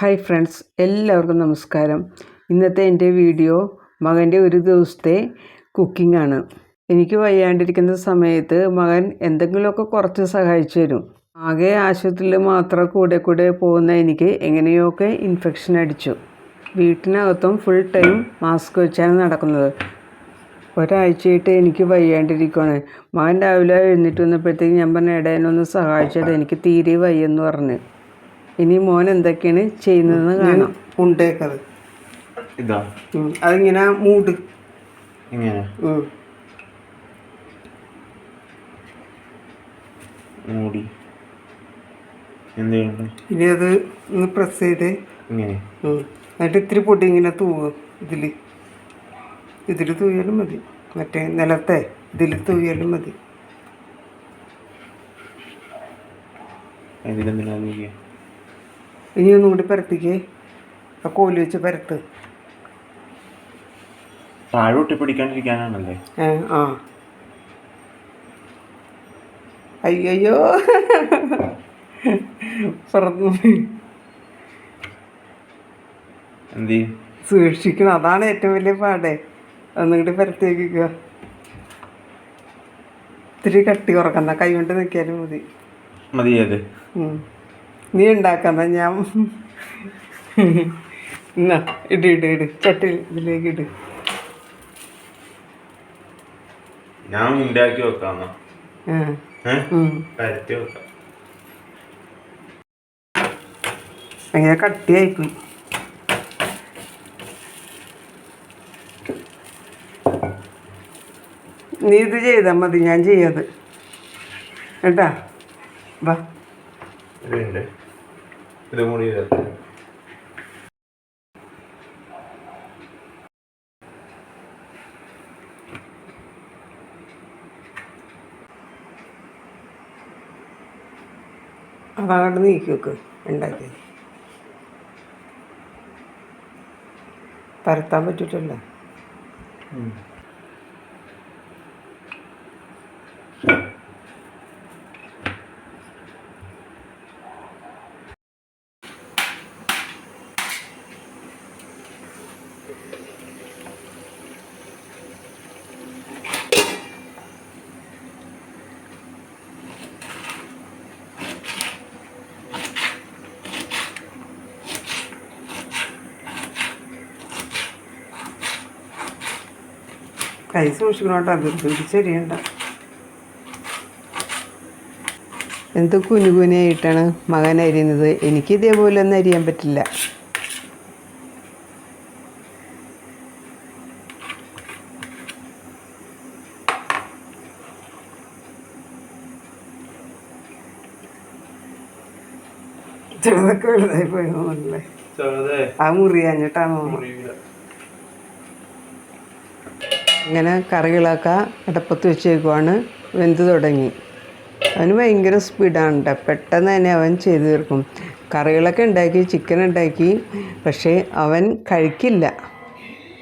Hi friends എല്ലാവർക്കും നമസ്കാരം. ഇന്നത്തെ എന്റെ വീഡിയോ മകന്റെ ഒരു ദിവസത്തെ കുക്കിംഗ് ആണ്. എനിക്ക് വയ്യാണ്ടിരിക്കുന്ന സമയത്ത് മകൻ എന്തെങ്കിലുമൊക്കെ കുറച്ച് സഹായിച്ചു തരും. ആകെ ആശുപത്രിയിൽ മാത്രം കൂടെ കൂടെ പോകുന്ന എനിക്ക് എങ്ങനെയൊക്കെ ഇൻഫെക്ഷൻ അടിച്ചു. വീട്ടിനകത്തും ഫുൾ ടൈം മാസ്ക് വെച്ചാണ് നടക്കുന്നത്. ഒരാഴ്ചയായിട്ട് എനിക്ക് വയ്യാണ്ടിരിക്കുകയാണ് മകൻ രാവിലെ എഴുന്നേറ്റ് വന്നപ്പോഴത്തേക്ക് ഞാൻ പറഞ്ഞ ഇടയനൊന്ന് സഹായിച്ചത് എനിക്ക് തീരെ വയ്യെന്ന് പറഞ്ഞ്. ഇനി മോൻ എന്തൊക്കെയാണ് ചെയ്യുന്നതെന്ന് കാണാം. ഉണ്ടേക്കത്. ഇതാ. അതിങ്ങനെ മൂട്. ഇങ്ങനെ. മൂടി. ഇനി അത് ഒന്ന് പ്രസ് ചെയ്ത് ഇങ്ങനെ. എന്നിട്ട് ഇത്തിരി പൊടി ഇങ്ങനെ തൂവും ഇതിൽ. ഇതിൽ തൂവിയാലും മതി. മറ്റേ നിലത്തെ ഇതിൽ തൂവിയാലും മതി. ഇതിലെന്തിനാ നോക്കിയ ഇനി ഒന്നും കൂടി പരത്തിക്ക്. ആ കോൽ വെച്ച് പരത്ത്. താഴെ ഒട്ടി പിടിക്കാണ്ടിരിക്കാനാണല്ലേ? ആ. അയ്യോ പറഞ്ഞു എന്ത്? സൂക്ഷിക്കണം. അതാണ് ഏറ്റവും വലിയ പാടെ. ഒന്നുകൂടി പരത്തേക്കുക ഇത്തിരി കട്ടി കുറക്കണ്ട കൈ കൊണ്ട് നിൽക്കിയാലും മതി. മതിയത്. നീ ഉണ്ടാക്കുന്ന ഞാൻ. എന്നാ ഇട് ഇട് ഇട്. ചട്ടി ഇതിലേക്ക് ഇട്. ഞാൻ ഉണ്ടാക്കി വെക്കാം. അങ്ങനെ കട്ടിയായിപ്പോയി. നീ ഇത് ചെയ്താൽ മതി ഞാൻ ചെയ്യാത് കേട്ടാ? വാ. ഇതും കൂടി ചേർത്ത്. അതങ്ങോട്ട് നീക്കി വെക്ക് ഉണ്ടാക്കി. പരത്താൻ പറ്റില്ലല്ലോ കൈ സൂക്ഷിക്കണോട്ടോ അത് പിടിച്ചെറിയണ്ട എന്ത് കുനുകുനയായിട്ടാണ് മകൻ അരിയുന്നത്? എനിക്ക് ഇതേപോലെ ഒന്നും അരിയാൻ പറ്റില്ല. ചെറുതൊക്കെ വലുതായി പോയി ചെറുതേ. ആ മുറിയാഞ്ഞിട്ടാണോ. ഇങ്ങനെ കറികളൊക്കെ അടപ്പത്ത് വെച്ചേക്കുവാണ്. വെന്ത് തുടങ്ങി. അവന് ഭയങ്കര സ്പീഡാണ് കേട്ടോ പെട്ടെന്ന് തന്നെ അവൻ ചെയ്തു തീർക്കും. കറികളൊക്കെ ഉണ്ടാക്കി ചിക്കൻ ഉണ്ടാക്കി പക്ഷേ അവൻ കഴിക്കില്ല.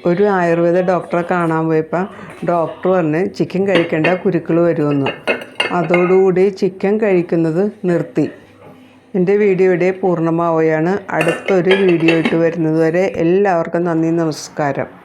ഒരു ആയുർവേദ ഡോക്ടറെ കാണാൻ പോയപ്പോൾ ഡോക്ടർ പറഞ്ഞ് ചിക്കൻ കഴിക്കേണ്ട കുരുക്കൾ വരുമെന്ന്. അതോടുകൂടി ചിക്കൻ കഴിക്കുന്നത് നിർത്തി. എന്റെ വീഡിയോ ഇവിടെ പൂർണമാവുകയാണ്. അടുത്തൊരു വീഡിയോ ഇട്ട് വരുന്നതുവരെ എല്ലാവർക്കും നന്ദി നമസ്കാരം.